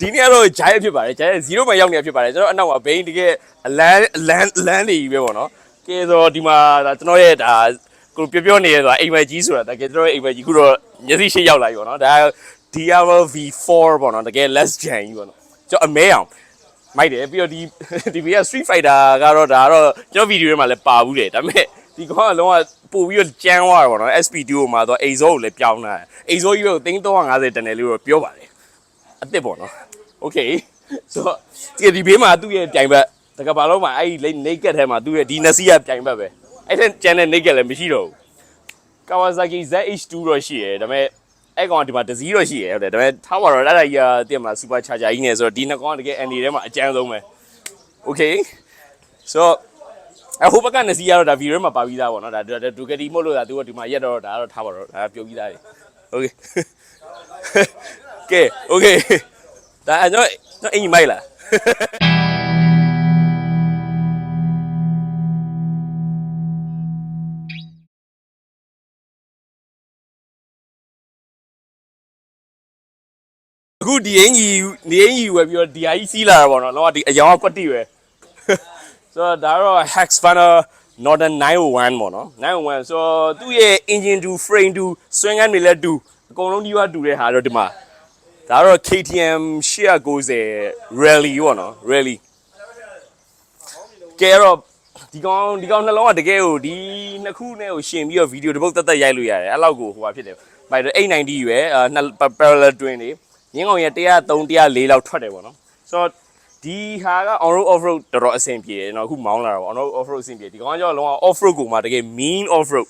ဒီနေ့ကတော့ giant ဖြစ်ပါတယ် giant 0မှာရောက်နေတာဖြစ်ပါတယ်ကျွန်တော်အနောက်မှာ vein တကယ်အလန်းအလန်းအလန်းနေကြီးပဲပေါ့နော်ကဲဆိုတော့ဒီမှာဒါကျွန်တော်ရဲ့ဒါကိုပြောပြောနေရဆိုတာအိမ်မက်ကြီးဆိုတာတကယ်ကျွန်တော်ရဲ့အိမ်မက်ကြီးခုတော့မျက်စိရှိရောက်လာပြီပေါ့နော်ဒါ Diablo V4 ပေါ့နော်တကယ် less gen ကြီးပေါ့နော်ကျွန်တော်အမဲအောင်မိုက်တယ်ပြီးတော့ဒီဒီဘေးက Street Fighter ကတော့ဒါကတော့ကျွန်တော်ဗီဒီယိုထဲမှာလည်းပါဘူးတယ်ဒါပေမဲ့ဒီကောင်ကလုံးဝပို့ပြီးတော့ကြမ်းသွားတယ်ပေါ့နော် SP2 ကိုမှာတော့အိဇောကိုလည်းပြောင်းလာတယ်အိဇောကြီးကို3350တန်တယ်လို့တော့ပြောပါတယ် အစ်စ်ပေါ့နော် Okay ဆိုတော့ဒီဒီဘေးမှာသူ့ရဲ့ပြိုင်ဘက်တကဘာလုံးမှာအဲ့ဒီ naked ထဲမှာသူ့ရဲ့ဒီနစီကပြိုင်ဘက်ပဲအဲ့တဲ့ကျန်တဲ့ naked လည်းမရှိတော့ဘူး Kawasaki ZH2 တော့ရှိရယ်ဒါပေမဲ့အဲ့ကောင်ကဒီမှာတစ်စီးတော့ရှိရယ်ဟုတ်တယ်ဒါပေမဲ့ထားပါတော့အဲ့ဒါကြီးကတင်မှာ super charger ကြီးနေဆိုတော့ဒီနှစ်ကောင်ကတကယ် ND ထဲမှာအကျန်းဆုံးပဲ Okay ဆိုတော့အဟိုဘက်ကနစီကတော့ဒါ view ထဲမှာပါပြီးသားပေါ့နော်ဒါဒူကတီမို့လို့ဒါသူကဒီမှာရက်တော့ဒါကတော့ထားပါတော့ဒါပြုတ်ပြီးသားလေ Okay ကဲ Okay ဒါအဲ့တော့တော့အင်ကြီးမိုက်လားအခုဒီအင်ကြီးဒီအင်ကြီးဝယ်ပြီးတော့ဒီအကြီးစီးလာတာပေါ့နော်လောကဒီအယောင်ကကွက်တိပဲဆိုတော့ဒါတော့ Hex Funner Northern 901ပေါ့နော်901ဆိုတော့သူ့ရဲ့ engine to frame to swing and တွေလည်းတူအကုန်လုံးဒီကတူတဲ့ဟာတော့ဒီမှာ ဒါတော့ KTM 890 rally ပေါ့နော် rally ကဲတော့ဒီကောင်ဒီကောင်နှလုံးကတကယ်ကိုဒီနှစ်ခုနဲ့ကိုရှင်ပြီးတော့ဗီဒီယိုတစ်ပုတ်တက်တက်ရိုက်လို့ရတယ်အဲ့လောက်ကိုဟိုပါဖြစ်တယ်ဘိုင်တော့890ရွယ်အာနှစ် parallel twin တွေမြင်းကောင်ရဲ့103 104လောက်ထွက်တယ်ပေါ့နော်ဆိုတော့ဒီဟာက on road off road တော်တော်အဆင်ပြေတယ်ကျွန်တော်အခုမောင်းလာတာပေါ့ on road off road အဆင်ပြေဒီကောင်ကကြောလုံးဝ off road ကိုမှတကယ် mean off road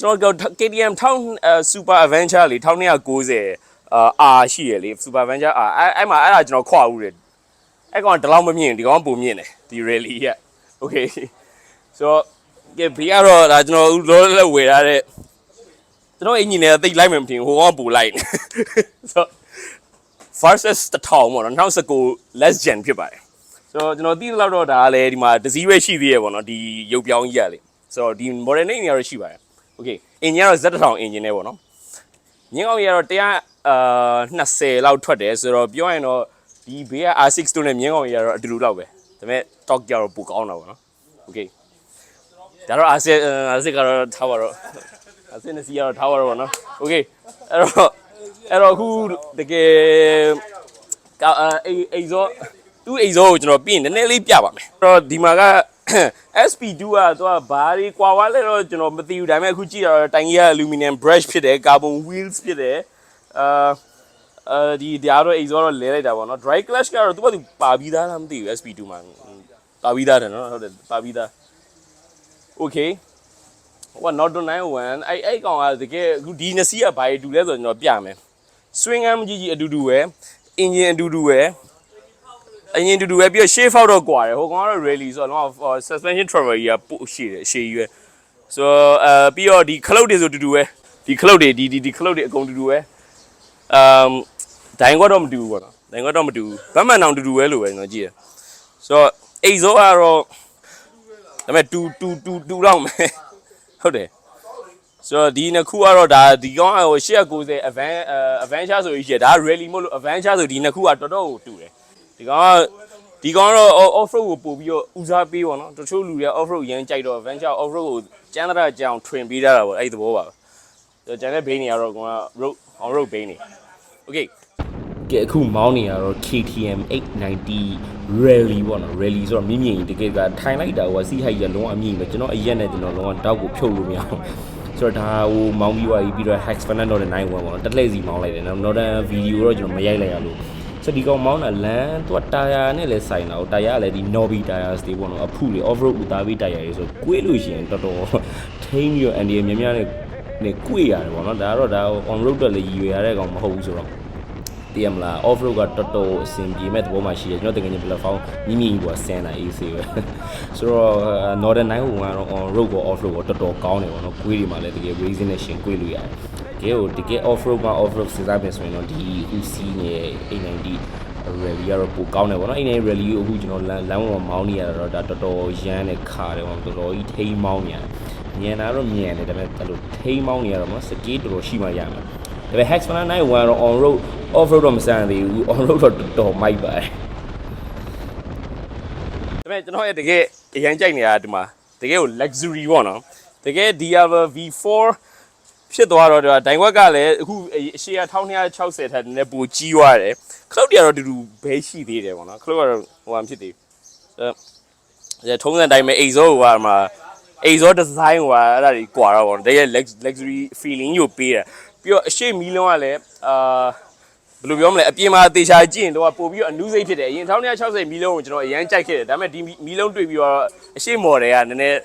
ကျွန်တော်က KTM 1000 Super Adventure လေ1290 အာ R ရှိရလေ Super Adventure R အဲ့အဲ့မှာအဲ့ဒါကျွန်တော်ခွာဦးတယ်အဲ့ကောင်ကဒီလောက်မမြင့်ဒီကောင်ကပုံမြင့်တယ်ဒီ rally က okay ဆိုတော့ကဲဘေးကတော့ဒါကျွန်တော်လောလောဝယ်ထားတဲ့ကျွန်တော်အင်ဂျင်နဲ့တိတ်လိုက်မှမထင်ဟိုကောင်ကပူလိုက်နေဆိုတော့ versus 1000ပေါ့နော်2019 less gen ဖြစ်ပါတယ်ဆိုတော့ကျွန်တော်သိသလောက်တော့ဒါကလည်းဒီမှာဒစီပဲရှိသေးရပေါ့နော်ဒီရုပ်ပြောင်းကြီးရလေဆိုတော့ဒီ model name တွေကတော့ရှိပါတယ် okay အင်ဂျင်ကတော့ Z1000 အင်ဂျင်နဲ့ပေါ့နော် ညင်းကောင်ကြီးကတော့100အာ20လောက်ထွက်တယ်ဆိုတော့ပြောရရင်တော့ဒီဘေးက R6 တို့နဲ့မြင်းကောင်ကြီးကတော့အတူတူလောက်ပဲဒါပေမဲ့ stock ကြတော့ပိုကောင်းတာပေါ့နော် okay ဒါတော့ R6 R6 ကတော့ထားပါတော့ R6 နဲ့စီကတော့ထားပါတော့ပေါ့နော် okay အဲ့တော့အဲ့တော့အခုတကယ်ကအိအိဇောသူ့အိဇောကိုကျွန်တော်ပြင်နည်းနည်းလေးပြပါမယ်အဲ့တော့ဒီမှာက SP2 ကသူကဘာတွေကွာဝါလဲတော့ကျွန်တော်မသိဘူးဒါပေမဲ့အခုကြည့်ရတော့တိုင်ကြီးက aluminum brush ဖြစ်တယ် carbon wheels ဖြစ်တယ်အာအဲဒီဒါတော့အိဇောတော့လဲလိုက်တာပေါ့နော် dry clutch ကတော့သူကသူပါပြီးသားလားမသိဘူး SP2 မှာပါပြီးသားတယ်နော်ဟုတ်တယ်ပါပြီးသား okay ဟိုက not 91အဲ့အဲ့ကောင်ကတကယ်အခုဒီနှစ်စီးကဘာတွေတူလဲဆိုတော့ကျွန်တော်ပြမယ် swing arm ကြီးကြီးအတူတူပဲ engine အတူတူပဲ အရင်တူတူပဲပြီးတော့ shape out တော့ကွာတယ်ဟိုကောင်ကတော့ rally ဆိုတော့ဟို suspension travel ကြီးကပို့ရှိတယ်အရှိကြီးပဲဆိုတော့အဲပြီးတော့ဒီခလုတ်တွေဆိုတူတူပဲဒီခလုတ်တွေဒီဒီဒီခလုတ်တွေအကုန်တူတူပဲအမ်ဒိုင်ကတော့မတူဘူးပေါ့နော်ဒိုင်ကတော့မတူဘူးဗတ်မှန်အောင်တူတူပဲလို့ပဲကျွန်တော်ကြည့်ရဆိုတော့အိတ်ဇောကတော့ဒါပေမဲ့တူတူတူတူတော့မယ်ဟုတ်တယ်ဆိုတော့ဒီနှစ်ခုကတော့ဒါဒီကောင်ဟို890 Avan Adventure ဆိုကြီးဒါ Rally မို့လို့ Adventure ဆိုဒီနှစ်ခုကတော်တော်ကိုတူတယ် ဒီကောင်ကဒီကောင်ကတော့ off road ကိုပို့ပြီးတော့ဦးစားပေးပေါ့နော်တချို့လူတွေက off road ရမ်းကြိုက်တော့ Adventure off road ကိုကျန်းတရကြအောင် train ပေးထားတာပေါ့အဲ့ဒီသဘောပါပဲဆိုတော့ကျန်တဲ့ bane တွေကတော့ကောင်က road on road bane တွေ okay ကဲအခုမောင်းနေရတော့ KTM 890 rally ပေါ့နော် rally ဆိုတော့မြင့်မြင့်ကြီးတကယ်ကထိုင်လိုက်တာဟိုစီးဟိုက်ရလုံးအမြင့်ပဲကျွန်တော်အရက်နဲ့ကျွန်တော်လုံးဝတောက်ကိုဖြုတ်လို့မရအောင်ဆိုတော့ဒါဟိုမောင်းပြီးသွားပြီးပြီးတော့ Hex Fernando နဲ့9ဝင်ပေါ့နော်တက်လှည့်စီမောင်းလိုက်တယ်နော် Northern video တော့ကျွန်တော်မရိုက်လိုက်ရလို့ဆို ဒီကောင်မောင်းတာလမ်းသူကတာယာနဲ့လည်းဆိုင်တာဟိုတာယာကလည်းဒီ Nobby tires တွေပေါ့နော်အဖုတွေ off road ဥသားပြီးတာယာတွေဆိုကွေးလို့ရှိရင်တော်တော်ထိန်းပြီးတော့ Andy များများနဲ့နဲ့ကွေးရတယ်ပေါ့နော်ဒါကတော့ဒါ on road တက်လည်းရည်ရွယ်ရတဲ့ကောင်မဟုတ်ဘူးဆိုတော့တည်ရမလား off road ကတော်တော်အဆင်ပြေမဲ့သဘောမှရှိတယ်ကျွန်တော်တကယ်ချင်း platform မြင့်မြင့်ကြီးပေါ်ဆင်းတာ easy ပဲဆိုတော့ northern 9ကတော့ on road ကို off road ကိုတော်တော်ကောင်းတယ်ပေါ့နော်ကွေးတွေမှာလည်းတကယ် racing နဲ့ရှင်ကွေးလို့ရတယ်တ ကယ်ကိုတကယ် off road မှာ off road စဉ်းစားပြန်ဆိုရင်တော့ဒီ UC နဲ့ A90 rally ကတော့ပိုကောင်းတယ်ပေါ့နော်အဲ့ဒီ rally ကိုအခုကျွန်တော်လမ်းလမ်းပေါ်မောင်းနေရတာတော့ဒါတော်တော်ရမ်းနဲ့ခါတယ်ပေါ့တော်တော်ကြီးထိန်းမောင်းနေရတယ်ညံတာတော့ညံတယ်ဒါပေမဲ့အဲ့လိုထိန်းမောင်းနေရတော့မစကေးတော်တော်ရှိမှရမှာဒါပေမဲ့ Hex 991တော့ on road off road တော့မဆန်သေးဘူး on road တော့တော်တော်မိုက်ပါတယ်ဒါပေမဲ့ကျွန်တော်ရဲ့တကယ်အရင်ကြိုက်နေတာဒီမှာတကယ်ကို luxury ပေါ့နော်တကယ် Diablo V4 ဖြစ်သွားတော့ဒါဒိုင်ဝက်ကလည်းအခုအရှိရ1260ထက်နည်းနည်းပိုကြီးသွားတယ်ခလုတ်တွေကတော့တူတူဘဲရှိသေးတယ်ပေါ့နော်ခလုတ်ကတော့ဟိုမှဖြစ်သေးအဲထုံးစံတိုင်းပဲအိတ်ဇောဟိုမှာအိတ်ဇော design ဟိုအဲ့ဒါတွေကွာတော့ပေါ့နော်တကယ် luxury feeling ကိုပေးတယ်ပြီးတော့အရှိမီလုံးကလည်းအာဘယ်လိုပြောမလဲအပြင်မှာအသေးချာကြည့်ရင်တော့ပို့ပြီးတော့အနုစိတ်ဖြစ်တယ်အရင်1260မီလုံးကိုကျွန်တော်အရန်ကြိုက်ခဲ့တယ်ဒါပေမဲ့ဒီမီလုံးတွေ့ပြီးတော့အရှိ model ကနည်းနည်း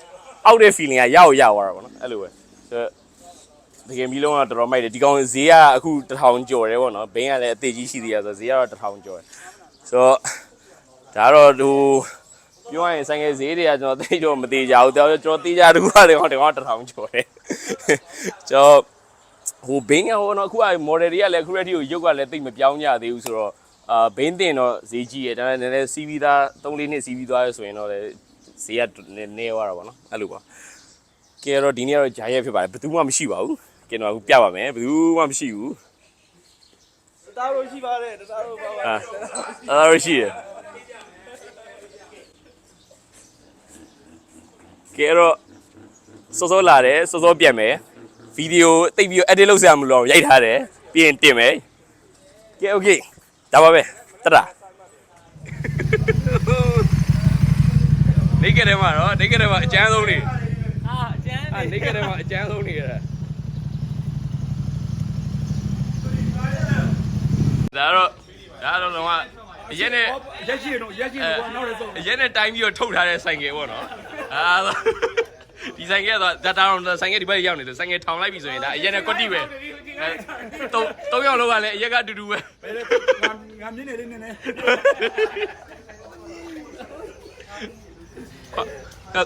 အောက်တဲ့ feeling ကရောက်ရောက်သွားတာပေါ့နော်အဲ့လိုပဲဆို တော့တကယ်မီလုံးကတော်တော်မိုက်တယ်ဒီကောင်ဈေးကအခု1000ကျော်တယ်ပေါ့နော်ဘင်းကလည်းအသေးကြီးရှိသေးရဆိုတော့ဈေးကတော့1000ကျော်တယ်ဆိုတော့ဒါတော့ဟိုပြောရရင်ဆိုင်ငယ်ဈေးတွေကကျွန်တော်သိတော့မသေးကြဘူးတော်ကျွန်တော်သိကြတကူကလည်းဟောတယ်ဟော1000ကျော်တယ်ကျွန်တော်ဟိုဘင်းကဟိုတော့အခုက model တွေကလည်းအခုရက်ထိကိုရုပ်ကလည်းသိပ်မပြောင်းကြသေးဘူးဆိုတော့အာဘင်းတင်တော့ဈေးကြီးတယ်ဒါပေမဲ့နည်းနည်းစီးပြီးသား3လေးနှစ်စီးပြီးသွားရဆိုရင်တော့လည်းဈေးကနည်းနည်းသွားတာပေါ့နော်အဲ့လိုပါကဲတော့ဒီနေ့ကတော့ဂျာရက်ဖြစ်ပါတယ်ဘယ်သူမှမရှိပါဘူး ကျွန်တော်အခုပြပါမယ်ဘယ်သူမှမရှိဘူးတားလို့ရှိပါတယ်တားလို့ပါပါအာတားလို့ရှိရကဲတော့စောစောလာတယ်စောစောပြန်မယ်ဗီဒီယိုတိတ်ပြီး edit လုပ်စရာမလိုတော့ရိုက်ထားတယ်ပြီးရင်တင်မယ်ကဲ okay ဒါပါပဲတရနေကြတယ်မှာတော့နေကြတယ်မှာအကျန်းဆုံးနေအာအကျန်းနေနေကြတယ်မှာအကျန်းဆုံးနေရတာ ဒါတော့ဒါတော့လုံးဝအရင်နဲ့ရက်ရှိတော့ရက်ရှိတော့နောက်လည်းဆုံးအရင်နဲ့တိုင်းပြီးတော့ထုတ်ထားတဲ့ဆိုင်ကယ်ပေါ့နော်အာဒီဆိုင်ကယ်ကတော့ဒါတောင်ဆိုင်ကယ်ဒီဘက်ရောက်နေတယ်ဆိုင်ကယ်ထောင်လိုက်ပြီဆိုရင်ဒါအရင်နဲ့ကွက်တိပဲအဲတုံးတုံးယောက်လောက်ကလည်းအရက်ကအတူတူပဲငါမြင်နေလေးနေနေ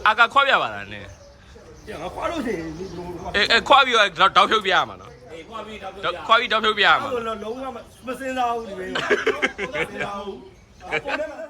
အာကခွာပြပါလားနည်းငါခွာလို့ရှိရင်အဲအဲခွာပြီးတော့တောက်ဖြုတ်ပြရမှာနော် ခွာပြီးတော့ခွာပြီးတောက်ဖြုတ်ပြရမှာ လုံးဝမစင်းစားဘူးဒီပဲမစင်းစားဘူးပေါ်တယ်